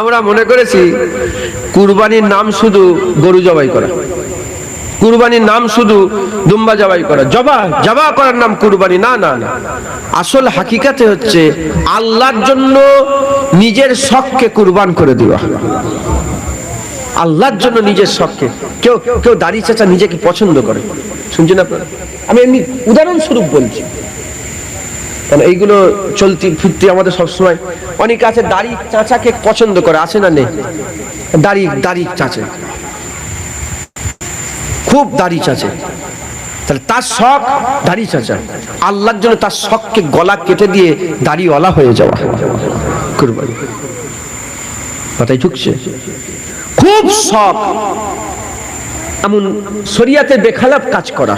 আমরা মনে করেছি কুরবানির নাম শুধু গরু জবাই করা। কুরবানির নাম শুধু দুম্বা জবাই করা। জবা জবা করার নাম কুরবানি, না না না। আসল হাকিকাতে হচ্ছে আল্লাহর জন্য নিজের শখকে কুরবান করে দেওয়া। আল্লাহর জন্য নিজের শখকে। কেউ কেউ দাড়ি চাচা নিজেকে পছন্দ করে। শুনছেন আপনারা? আমি এমনি উদাহরণস্বরূপ বলছি। কারণ এইগুলো চলতি ফিরতি আমাদের সবসময় অনেকে আছে দাড়ি চাচাকে পছন্দ করে, আছে না নেই? দাড়ি দাড়ি চাচে। খুব দাড়ি চাচে। তাহলে তার শখ দাড়ি চাচা। আল্লাহর জন্য তার শখকে গলা কেটে দিয়ে দাড়িওয়ালা হয়ে যাওয়া। কুরবানি। কথাই ঢুকছে। খুব শখ। এমন শরিয়াতে বেখালাপ কাজ করা।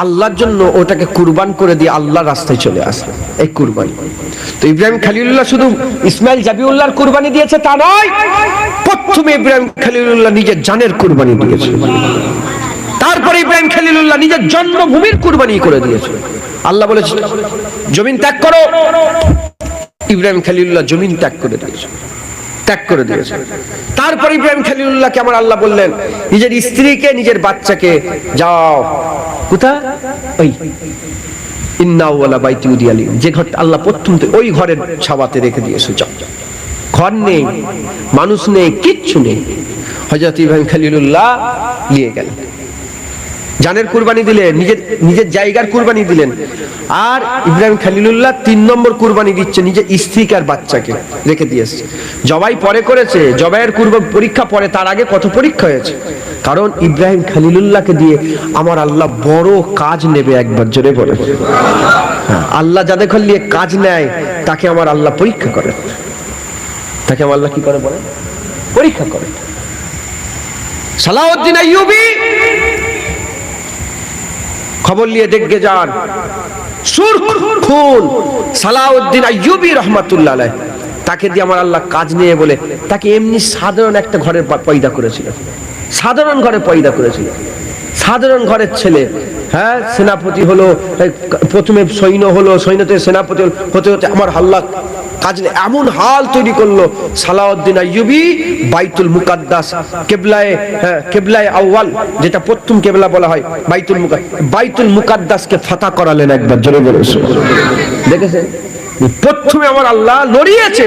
আল্লাহর জন্য ওটাকে কুরবান করে দিয়ে আল্লাহর রাস্তায় চলে আসে। এই কুরবানি। তো ইব্রাহিম খালিলুল্লাহ শুধু ইসমাইল জাবিউল্লাহর কুরবানি দিয়েছে তা নয়, প্রথমে ইব্রাহিম খালিলুল্লাহ নিজের জানের কুরবানি দিয়েছে। তারপরে ইব্রাহিম খালিলুল্লাহ নিজের জন্মভূমির কুরবানি করে দিয়েছে। আল্লাহ বলেছে, জমিন ত্যাগ করো। ইব্রাহিম খালিলুল্লাহ জমিন ত্যাগ করে দিয়েছে। ত্যাগ করে দিয়েছে। তারপর ইব্রাহিম খালিলুল্লাহকে আমার আল্লাহ বললেন, নিজের স্ত্রীকে, নিজের বাচ্চাকে যাও। কোথা ওই। ইন্নাওয়ালা বাইতি উদিয়ালি যে ঘর আল্লাহ প্রথম ওই ঘরের ছাওয়াতে রেখে দিয়েছে, যাও। ঘর নেই, মানুষ নেই, কিচ্ছু নেই। হজরত ইব্রাহিম খালিলুল্লাহ নিয়ে গেলেন। জানের কুরবানি দিলেন নিজের নিজের জায়গার কুরবানি দিলেন। আর ইব্রাহিম খালিলুল্লাহ তিন নম্বর কুরবানি দিচ্ছে নিজের স্ত্রীকে আর বাচ্চাকে রেখে দিয়েছে জবাই পরে করেছে জবাইয়ের কুরব পরীক্ষা পরে তার আগে কত পরীক্ষা হয়েছে? কারণ ইব্রাহিম খালিলুল্লাহকে দিয়ে আমার আল্লাহ বড় কাজ নেবে একবার জোরে বলে। হ্যাঁ, আল্লাহ যাদের নিয়ে কাজ নেয় তাকে আমার আল্লাহ পরীক্ষা করে। তাকে আমার আল্লাহ কি করে বলে? পরীক্ষা করে। সালাউদ্দিন আইয়ুবী খবর নিয়ে দেখে যান। খুন, সালাউদ্দিন আইয়ুবি রহমাতুল্লাহ তাকে দিয়ে আমার আল্লাহ কাজ নিয়ে বলে, তাকে এমনি সাধারণ একটা ঘরে পয়দা করেছিল। সাধারণ ঘরে পয়দা করেছিল। সাধারণ ঘরের ছেলে হ্যাঁ সেনাপতি হলো প্রথমে সৈন্য হলো সৈন্যতে সেনাপতি হলো, হতে হতে আমার আল্লাহ কাজ এমন হাল তৈরি করল সালাউদ্দিন আইয়ুবি বাইতুল মুকাদ্দাস কেবলায় হ্যাঁ কেবলায় আউয়াল যেটা প্রথম কেবলা বলা হয় বাইতুল বাইতুল মুকাদ্দাসকে ফাতা করালেন একবার জোরে বলে দেখেছেন? প্রথমে আমার আল্লাহ লড়িয়েছে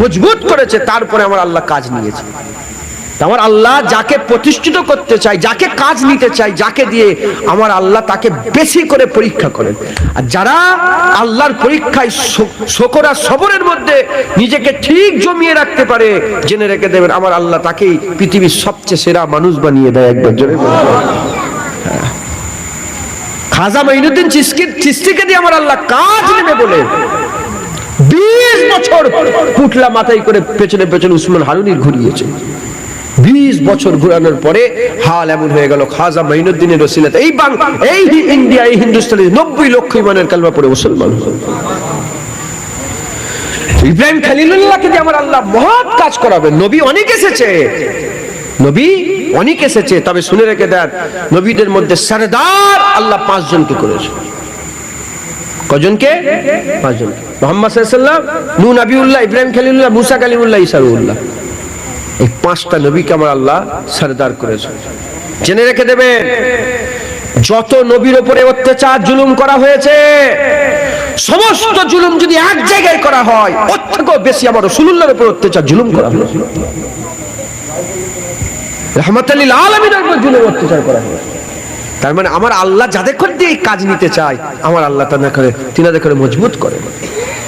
মজবুত করেছে তারপরে আমার আল্লাহ কাজ নিয়েছে। আমার আল্লাহ যাকে প্রতিষ্ঠিত করতে চাই যাকে কাজ নিতে চাই যাকে দিয়ে আমার আল্লাহ তাকে বেশি করে পরীক্ষা করেন আর যারা আল্লাহর পরীক্ষায় শোকর সবরের মধ্যে নিজেকে ঠিক জমিয়ে রাখতে পারে, জেনে রেখে দেবেন, আমার আল্লাহ তাকেই পৃথিবীর সবচেয়ে সেরা মানুষ বানিয়ে দেয় একবার জোরে। খাজা মাইনুদ্দিন চিস্কির চিস্তিকে দিয়ে আমার আল্লাহ কাজ নেবে বলে বিশ বছর পুটলা মাথায় করে পেছনে পেছনে উসমান হারুনির ঘুরিয়েছে বিশ বছর ঘুরানোর পরে হাল এমন হয়ে গেল, খাজা মাইনুদ্দিনের রসিলাত এই বাং, এই ইন্ডিয়া, এই হিন্দুস্তানে নব্বই লক্ষ ইমানের কালমা পড়ে মুসলমান। ইব্রাহিম খালিলুল্লাহকে দিয়ে আমার আল্লাহ মহৎ কাজ করাবে নবী অনেক এসেছে। নবী অনেক এসেছে, তবে শুনে রেখে দেন, নবীদের মধ্যে সরদার আল্লাহ পাঁচজনকে করেছে। কজনকে? পাঁচজন মোহাম্মদ সাল্লাম নূ নবিউল্লাহ ইব্রাহিম খালিলুল্লাহ, মুসা কালিমুল্লাহ ইসারুল্লাহ এই পাঁচটা নবীকে আমার আল্লাহ সারদার করেছে জেনে রেখে দেবেন, যত নবীর উপরে অত্যাচার, জুলুম করা হয়েছে, সমস্ত জুলুম যদি এক জায়গায় করা হয়, ওর থেকেও বেশি আমার রসুল্লাহর উপর অত্যাচার, জুলুম করা হয়েছে রহমতাল্লিল আলমিনের উপর জুলুম অত্যাচার করা হয়েছে তার মানে আমার আল্লাহ যাদের করে দিয়ে কাজ নিতে চায়, আমার আল্লাহ তাদের করে তিনাদের করে মজবুত করেন।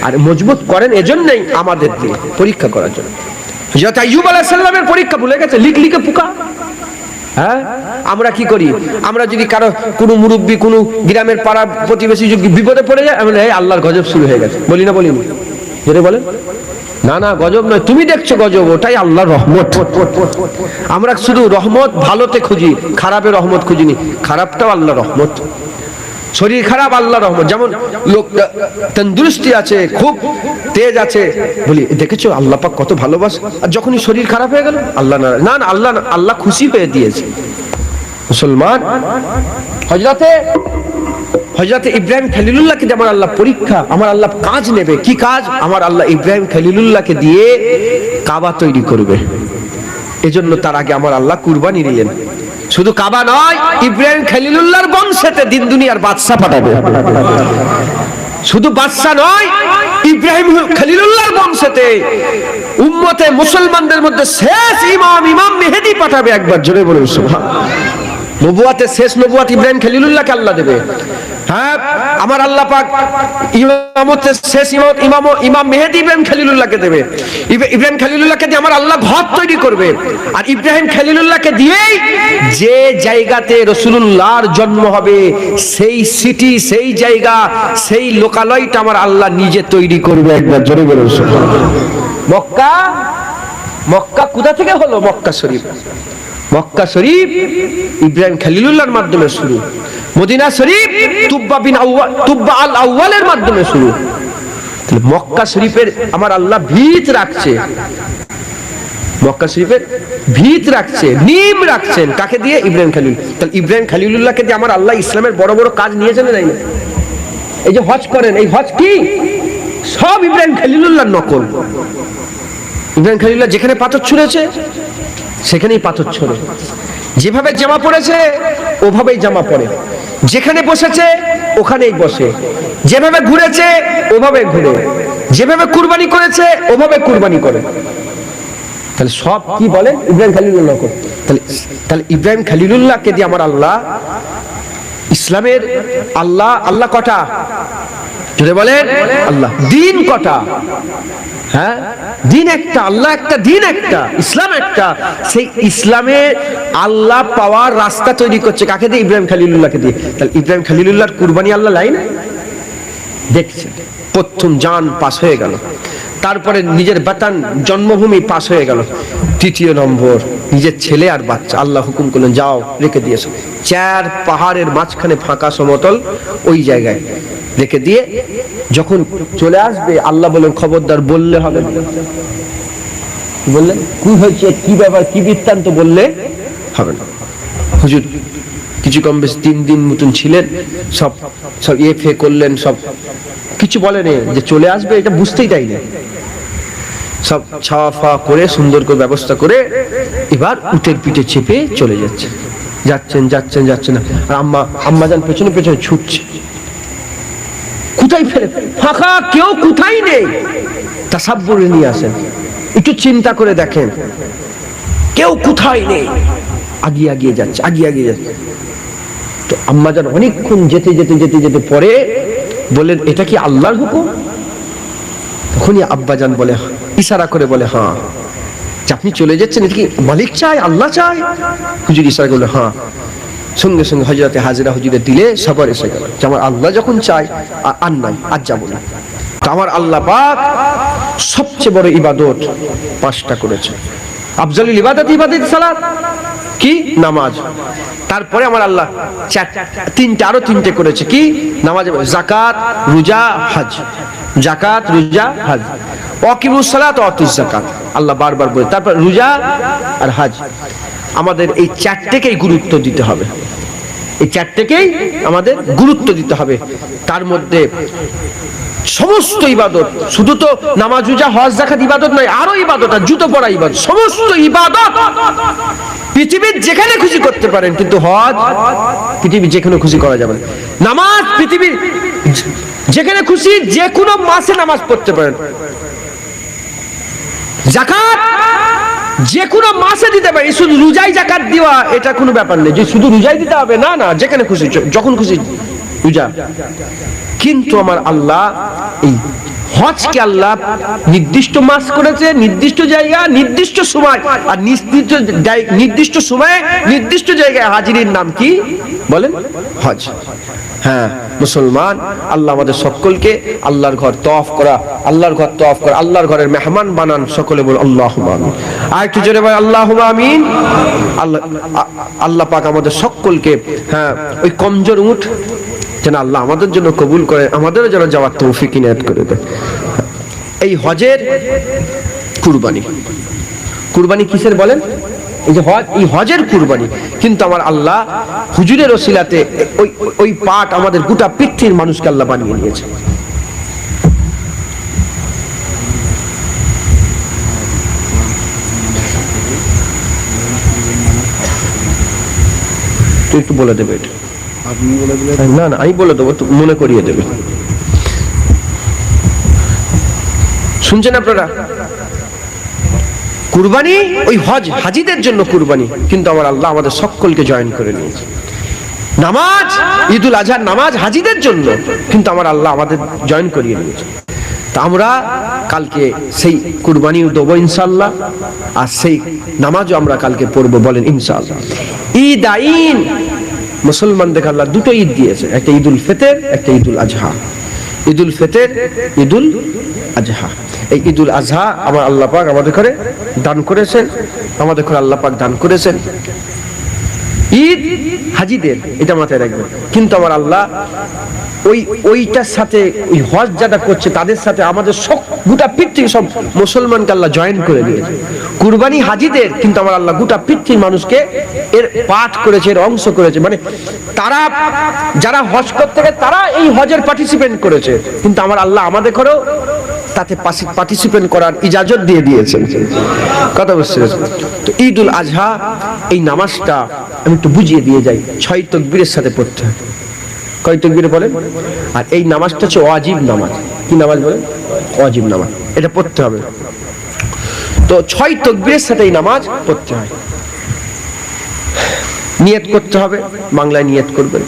আর মজবুত করেন এজন্যই আমাদের দিয়ে পরীক্ষা করার জন্য। যত আইয়ুব আলাইহিস পরীক্ষা ভুলে গেছে, লিখ, লিখে পুকা হ্যাঁ? আমরা কি করি? আমরা যদি কারও, কোনো মুরব্বী, কোনো গ্রামের পাড়া প্রতিবেশী যদি বিপদে পড়ে যায় আমরা এই আল্লাহর গজব শুরু হয়ে গেছে। বলি না বলি যেটা বলেন। না না, গজব নয়। তুমি দেখছ গজব, ওটাই আল্লাহর রহমত। আমরা শুধু রহমত ভালোতে খুঁজি, খারাপে রহমত খুঁজিনি। খারাপটাও আল্লাহ রহমত। শরীর খারাপ আল্লাহ রহমত। যেমন লোক তন্দুরুস্তি আছে, খুব তেজ আছে। বলি, দেখেছ, আল্লাহ পাক কত ভালোবাসে? আর যখনই শরীর খারাপ হয়ে গেল, আল্লাহ না না আল্লাহ আল্লাহ খুশি পেয়ে দিয়েছে। মুসলমান হজরতে হজরত ইব্রাহিম খালিলুল্লাহকে দিয়ে আমার আল্লাহ পরীক্ষা, আমার আল্লাহ কাজ নেবে। কি কাজ? আমার আল্লাহ ইব্রাহিম খালিলুল্লাহকে দিয়ে কাবা তৈরি করবে। এজন্য তার আগে আমার আল্লাহ কুরবানি নিলেন শুধু কাবা নয়, ইব্রাহিম খালিলুল্লাহর বংশেতে দিন দুনিয়ার বাদশা পাঠাবে। শুধু বাদশা নয়, ইব্রাহিম খালিলুল্লাহর বংশেতে উম্মতে মুসলমানদের মধ্যে শেষ ইমাম ইমাম মেহেদি পাঠাবে একবার, জোরে বলে সুবহান। নবুয়াতে শেষ নবুয়াত ইব্রাহিম খালিলুল্লাহকে আল্লাহ দেবে। হ্যাঁ আমার আল্লাহ পাক ইমামতে শেষ ইমাম ইমাম ইমাম মেহেদি ইব্রাহিম খলিলুল্লাহকে দেবে। ইব- ইব্রাহিম খলিলুল্লাহকে দিয়ে আমার আল্লাহ ঘর তৈরি করবে। আর ইব্রাহিম খলিলুল্লাহকে দিয়েই যে জায়গাতে রসুলুল্লাহর জন্ম হবে, সেই সিটি সেই জায়গা, সেই লোকালয়টা আমার আল্লাহ নিজে তৈরি করবে একবার জোরে সুবহানাল্লাহ। মক্কা? মক্কা কোথা থেকে হলো মক্কা শরীফ? মক্কা শরীফ ইব্রাহিম খালিলুল্লাহর মাধ্যমে শুরু। মদিনা শরীফ তুব্বা বিন আউয়াল তুব্বা আল আউয়ালের মাধ্যমে শুরু। মক্কা শরীফের আমার আল্লাহ ভিত রাখছে। মক্কা শরীফের ভিত রাখছে, নিম রাখছেন। কাকে দিয়ে? ইব্রাহিম খালিল। তাহলে ইব্রাহিম খালিলুল্লাহকে দিয়ে আমার আল্লাহ ইসলামের বড় বড় কাজ নিয়েছেন না না এই যে হজ করেন, এই হজ কি? সব ইব্রাহিম খালিলুল্লাহর নকল। ইব্রাহিম খালিলুল্লাহ যেখানে পাথর ছুঁড়েছে, সেখানেই পাথর ছোড়ে। যেভাবে জামা পড়েছে ওভাবেই জামা পরে। যেখানে বসেছে, ওখানেই বসে। যেভাবে ঘুরেছে, ওভাবে ঘুরে। যেভাবে কুরবানি করেছে, ওভাবে কুরবানি করে। তাহলে সব কি বলে? ইব্রাহিম খালিলুল্লাহ। তাহলে তাহলে ইব্রাহিম খালিলুল্লাহকে দিয়ে আমার আল্লাহ? ইসলামের আল্লাহ আল্লাহ কটা? যদি বলেন, আল্লাহ। দিন কটা? হ্যাঁ? দিন একটা, আল্লাহ একটা, দিন একটা, ইসলাম একটা। সেই ইসলামের আল্লাহ পাওয়ার রাস্তা তৈরি করছে কাকে দিয়ে? ইব্রাহিম খালিলুল্লাহকে দিয়ে। তাহলে ইব্রাহিম খালিলুল্লাহর কুরবানি আল্লাহ লাইন দেখছে প্রথম যান পাস হয়ে গেল। তারপরে নিজের বেতন জন্মভূমি পাস হয়ে গেল। তৃতীয় নম্বর নিজের ছেলে আর বাচ্চা। আল্লাহ হুকুম করলেন, যাও, রেখে দিয়েছ চার পাহাড়ের মাঝখানে ফাঁকা সমতল, ওই জায়গায় রেখে দিয়ে যখন চলে আসবে, আল্লাহ বলেন খবরদার, বললে হবে বললেন, কি হয়েছে? কি ব্যাপার? কি বৃত্তান্ত? বললে হবে না। হুজুর, কিছু কম বেশ তিন দিন মতন ছিলেন, সব সব ইয়ে ফে করলেন, সব। কিছু বলেনি যে চলে আসবে, এটা বুঝতেই দেয়নি। সব ছাওয়া ফাওয়া করে, সুন্দর করে ব্যবস্থা করে এবার উটের পিঠে চেপে চলে যাচ্ছে। যাচ্ছেন যাচ্ছেন যাচ্ছেন আর আম্মা আম্মা যান পেছনে পেছনে ছুটছে। কোথায় ফেলে? ফাঁকা, কেউ কোথায় নেই। তা সব বলে নিয়ে আসেন। একটু চিন্তা করে দেখেন। কেউ কোথায় নেই। আগিয়ে আগিয়ে যাচ্ছে, আগিয়ে আগিয়ে যাচ্ছে। তো আম্মাজান অনেকক্ষণ যেতে যেতে যেতে যেতে পরে বললেন, এটা কি আল্লাহর হুকুম? তখনই আব্বাজান বলে ইশারা করে বলে হ্যাঁ। আপনি চলে যাচ্ছেন, এটা কি মালিক চায়, আল্লাহ চায়? হুজুর ইশারা করল হ্যাঁ। সঙ্গে সঙ্গে হজরতে হাজিরা হুজুরে দিলে সবার এসে গেল। আমার আল্লাহ যখন চায় আর নাই, আর যাব না। আমার আল্লাহ পাক সবচেয়ে বড় ইবাদত পাঁচটা করেছে। আফজালুল ইবাদত ইবাদত সালাত। কি? নামাজ। তারপরে আমার আল্লাহ চার, তিনটে, আরও তিনটে করেছে। কি? নামাজ, জাকাত, রোজা, হজ। জাকাত, রোজা, হজ। অকিমুস সালাত অতুস জাকাত আল্লাহ বারবার বলে, তারপর রোজা আর হজ। আমাদের এই চারটেকেই গুরুত্ব দিতে হবে। এই চারটেকেই আমাদের গুরুত্ব দিতে হবে। তার মধ্যে সমস্ত ইবাদত, শুধু তো নামাজ, রোজা, হজ জাকাত ইবাদত নয়, আরও ইবাদত আর জুতো পরা ইবাদত, সমস্ত ইবাদত পৃথিবীর যেখানে খুশি করতে পারেন, কিন্তু হজ পৃথিবীর যেখানে খুশি করা যাবে। নামাজ পৃথিবীর যেখানে খুশি যে কোনো মাসে নামাজ পড়তে পারেন। জাকাত? যে কোনো মাসে দিতে পারে। শুধু রোজাই জাকাত দেওয়া, এটা কোনো ব্যাপার নেই। যে শুধু রোজাই দিতে হবে, না না, যেখানে খুশি, যখন খুশি, রোজা। কিন্তু আমার আল্লাহ এই হজকে আল্লাহ নির্দিষ্ট মাস করেছে, নির্দিষ্ট জায়গা, নির্দিষ্ট সময়। আর নির্দিষ্ট নির্দিষ্ট সময়ে, নির্দিষ্ট জায়গায় হাজিরির নাম কি? বলেন, হজ। হ্যাঁ মুসলমান, আল্লাহ আমাদের সকলকে আল্লাহর ঘর তফ করা, আল্লাহর ঘর তফ করা, আল্লাহর ঘরের মেহমান বানান, সকলে বল আল্লাহ আমিন। আর একটু জোরে বল আল্লাহ আমিন। আল্লাহ আল্লাহ পাক আমাদের সকলকে হ্যাঁ ওই কমজোর উঠ যেন আল্লাহ আমাদের জন্য কবুল করে আমাদেরও যেন যাওয়ার তৌফিক ইনায়াত করে দেয়। এই হজের কুরবানি। কুরবানি কিসের বলেন? এই যে হজ, এই হজের কুরবানি। কিন্তু আমার আল্লাহ হুজুরের ওসিলাতে ওই ওই পাট আমাদের গোটা পৃথিবীর মানুষকে আল্লাহ বানিয়ে নিয়েছে তুই একটু বলে দেবে এটা। না না, আমি বলে দেবো মনে করিয়ে দেবে। শুনছেন আপনারা? কুরবানি, ওই হজ, হাজিদের জন্য কুরবানি, কিন্তু আমার আল্লাহ আমাদের সকলকে জয়েন করে নিয়েছে। নামাজ, ঈদুল আজহার নামাজ হাজিদের জন্য, কিন্তু আমার আল্লাহ আমাদের জয়েন করিয়ে নিয়েছে। তা আমরা কালকে সেই কুরবানি দেবো ইনশাল্লাহ আর সেই নামাজও আমরা কালকে পড়ব বলেন ইনশাল্লাহ ঈদ আইন মুসলমানদের আল্লাহ দুটো ঈদ দিয়েছে, একটা ঈদুল ফিতর, একটা ঈদুল আজহা। ঈদুল ফিতর, ঈদুল আজহা। এই ঈদুল আজহা আমার আল্লাহ পাক আমাদের ঘরে দান করেছেন, আমাদের ঘরে আল্লাহ পাক দান করেছেন। ঈদ হাজিদের, এটা মাথায় রাখবেন। কিন্তু আমার আল্লাহ ওই ওইটার সাথে, ওই হজ যারা করছে, তাদের সাথে আমাদের সব গোটা পৃথিবী সব মুসলমানকে আল্লাহ জয়েন করে দিয়েছে। কুরবানি হাজিদের কিন্তু আমার আল্লাহ গোটা পৃথিবীর মানুষকে এর পাঠ করেছে, এর অংশ করেছে। মানে তারা, যারা হজ করতে তারা এই হজের পার্টিসিপেন্ট করেছে। কিন্তু আমার আল্লাহ আমাদের ঘরেও তাতে পার্টিসিপেন্ট করার ইজাজত দিয়ে দিয়েছেন। কথা বুঝতে তো ঈদ উল আজহা, এই নামাজটা আমি একটু বুঝিয়ে দিয়ে যাই। ছয় তকবীরের সাথে পড়তে হয়। কয় তকবীরে বলেন আর এই নামাজটা হচ্ছে ওয়াজিব নামাজ। কি নামাজ বলেন ওয়াজিব নামাজ। এটা পড়তে হবে। তো ছয় তকবীরের সাথে এই নামাজ পড়তে হয়। নিয়ত করতে হবে। বাংলায় নিয়ত করবেন।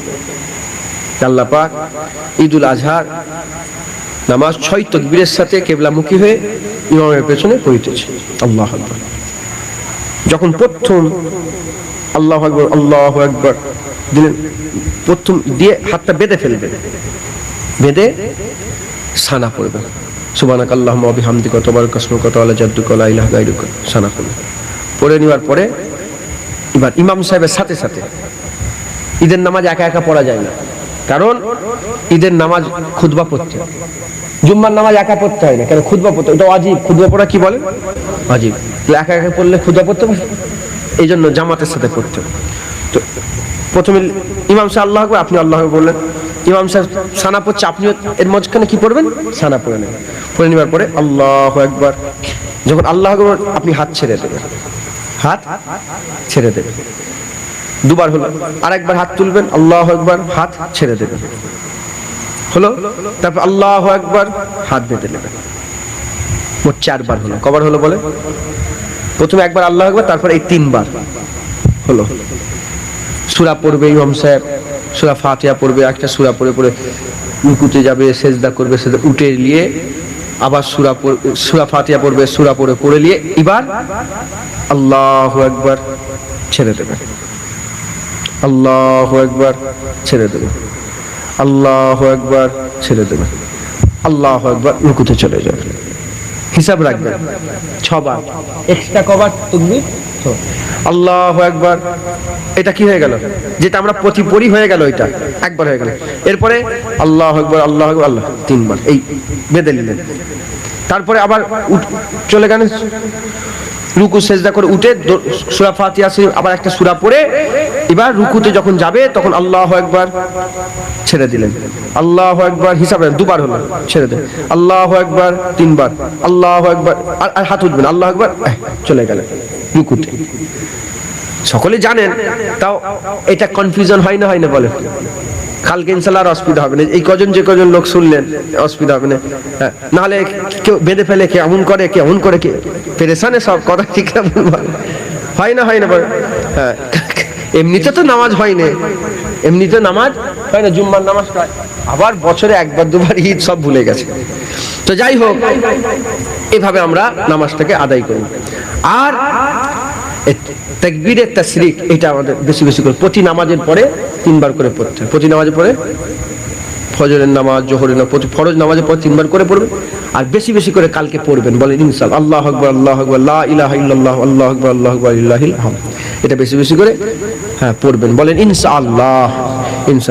আল্লাহ পাক ঈদুল আজহার নামাজ ছয় তকবীরের সাথে কেবলামুখী হয়ে ইমামের পেছনে পড়িতেছে আল্লাহ আকবর। যখন প্রথম আল্লাহ আকবর আল্লাহ আকবর দিলেন প্রথম দিয়ে হাতটা বেঁধে ফেলবে। বেঁধে সানা পড়বে সুবানাক আল্লাহ বিহামদিক তোমার কসমক আল্লাহ জাদ্দুক আল্লাহ ইলাহ গাইরুক সানা পড়বে পড়ে নেওয়ার পরে এবার ইমাম সাহেবের সাথে সাথে ঈদের নামাজ একা একা পড়া যায় না। কারণ ঈদের নামাজ খুদবা পড়তে জুম্মার নামাজ একা পড়তে হয় না। কেন খুদবা পড়তে ওটা অজীব খুদবা পড়া কি বলে? অজীব একা একা পড়লে খুদবা পড়তে এই জন্য জামাতের সাথে পড়তে প্রথমে ইমাম সাহেব আল্লাহ আকবার, আপনি আল্লাহ বললেন। ইমাম সাহেব সানা পড়ছে আপনি এর মাঝখানে কি পড়বেন? সানা পড়ে নেবেন। পড়ে নেবার পরে আল্লাহ একবার যখন আল্লাহ আকবার আপনি হাত ছেড়ে দেবেন। হাত ছেড়ে দেবেন। দুবার হলো আর একবার হাত তুলবেন আল্লাহ একবার হাত ছেড়ে দেবেন। হলো তারপর আল্লাহ একবার হাত বেঁধে নেবেন। মোট চারবার হলো। কবার হলো বলে? প্রথমে একবার আল্লাহ একবার তারপর এই তিনবার হলো। সুরা পড়বে ইমাম সাহেব, সুরা ফাতিয়া পড়বে, একটা সুরা পড়ে পড়ে রুকুতে যাবে, সেজদা করবে, সেজদা উঠে নিয়ে আবার সুরা সুরা ফাতিহা পড়বে, সুরা পড়ে পড়ে নিয়ে এবার আল্লাহ একবার ছেড়ে দেবে। আল্লাহ একবার ছেড়ে দেবে। আল্লাহ একবার ছেড়ে দেবে। আল্লাহ একবার রুকুতে চলে যাবে। হিসাব রাখবেন। ছবার। এক্সট্রা কবার তুমি আল্লাহ একবার এটা কি হয়ে গেল? যেটা আমরা প্রতি পরি হয়ে গেল এটা। একবার হয়ে গেল। এরপরে আল্লাহ একবার আল্লাহ একবার আল্লাহ তিনবার। এই বেঁধে নিলেন। তারপরে আবার চলে গেলেন। রুকু, সেজদা করে উঠে সুরা শরীফ আবার একটা সুরা পড়ে এবার রুকুতে যখন যাবে, তখন আল্লাহ একবার ছেড়ে দিলেন। আল্লাহ একবার হিসাবে দুবার হলো, ছেড়ে দেন। আল্লাহ একবার তিনবার, আল্লাহ একবার আর হাত উঠবেন আল্লাহ একবার চলে গেলেন। রুকুতে। সকলে জানেন তাও এটা কনফিউশন হয় না হয় না বলে। কালকে ইনশাল্লাহ আর অসুবিধা হবে না। এই কজন যে কজন লোক শুনলেন অসুবিধা হবে না। হ্যাঁ, নাহলে কেউ বেঁধে ফেলে কে এমন করে কে এমন করে কে পেরেশানে সব কথা ঠিক বলে। হয় না হয় না হ্যাঁ এমনিতে তো নামাজ হয় না। এমনিতে নামাজ হয় না জুম্মার নামাজ আবার বছরে একবার দুবার ঈদ সব ভুলে গেছে। তো যাই হোক, এভাবে আমরা নামাজটাকে আদায় করি। আর তাকবীরে তাসরিক, এটা আমাদের বেশি বেশি করে, প্রতি নামাজের পরে তিনবার করে পড়তে। প্রতি নামাজের পরে ফজরের নামাজ, জোহরের নামাজ, প্রতি ফরজ নামাজের পর তিনবার করে পড়বেন। আর বেশি বেশি করে কালকে পড়বেন, বলেন ইনশাল আল্লাহ আকবর আল্লাহ আকবর, লা ইলাহা ইল্লাল্লাহ, আল্লাহ আকবর আল্লাহ আকবর ইল্লাহিল হামদ। এটা বেশি বেশি করে হ্যাঁ পড়বেন, বলেন ইনশাআল্লাহ ইনশা